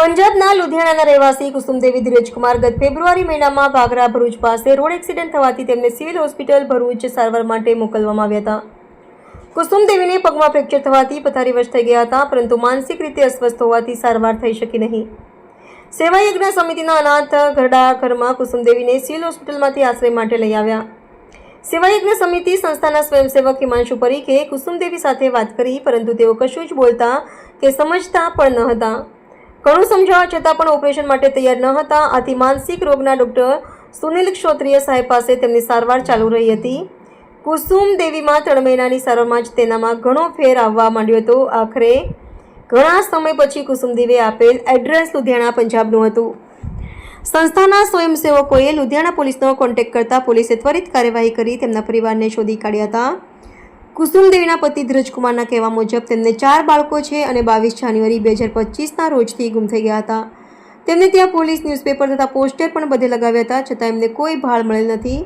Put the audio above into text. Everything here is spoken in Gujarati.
પંજાબના લુધિયાણાના રહેવાસી કુસુમદેવી ધીરજકુમાર ગત ફેબ્રુઆરી મહિનામાં ભાગરા ભરૂચ પાસે રોડ એક્સિડન્ટ થવાથી તેમને સિવિલ હોસ્પિટલ ભરૂચ સારવાર માટે મોકલવામાં આવ્યા હતા. કુસુમદેવીને પગમાં ફ્રેક્ચર થવાથી પથારીવશ થઈ ગયા હતા, પરંતુ માનસિક રીતે અસ્વસ્થ હોવાથી સારવાર થઈ શકી નહીં. સેવાયજ્ઞ સમિતિના અનાથ ઘરડા ઘરમાં કુસુમદેવીને સિવિલ હોસ્પિટલમાંથી આશ્રય માટે લઈ આવ્યા. સેવાયજ્ઞ સમિતિ સંસ્થાના સ્વયંસેવક હિમાંશુ પરીખે કુસુમદેવી સાથે વાત કરી, પરંતુ તેઓ કશું જ બોલતા કે સમજતા પણ ન હતા. ઘણું સમજાવવા છતાં પણ ઓપરેશન માટે તૈયાર ન હતા. આથી માનસિક રોગના ડૉક્ટર સુનિલ ક્ષોત્રિય સાહેબ પાસે તેમની સારવાર ચાલુ રહી હતી. કુસુમ દેવીમાં ત્રણ મહિનાની સારવારમાં જ તેનામાં ઘણો ફેર આવવા માંડ્યો હતો. આખરે ઘણા સમય પછી કુસુમદેવીએ આપેલ એડ્રેસ લુધિયાણા પંજાબનું હતું. સંસ્થાના સ્વયંસેવકોએ લુધિયાણા પોલીસનો કોન્ટેક્ટ કરતા પોલીસે ત્વરિત કાર્યવાહી કરી તેમના પરિવારને શોધી કાઢ્યા હતા. કુસુમદેવીના પતિ ધ્રજકુમારના કહેવા મુજબ તેમને ચાર બાળકો છે અને બાવીસ જાન્યુઆરી બે હજાર પચીસના રોજથી ગુમ થઈ ગયા હતા. તેમને ત્યાં પોલીસ ન્યૂઝપેપર તથા પોસ્ટર પણ બધે લગાવ્યા હતા, છતાં એમને કોઈ ભાળ મળેલ નથી.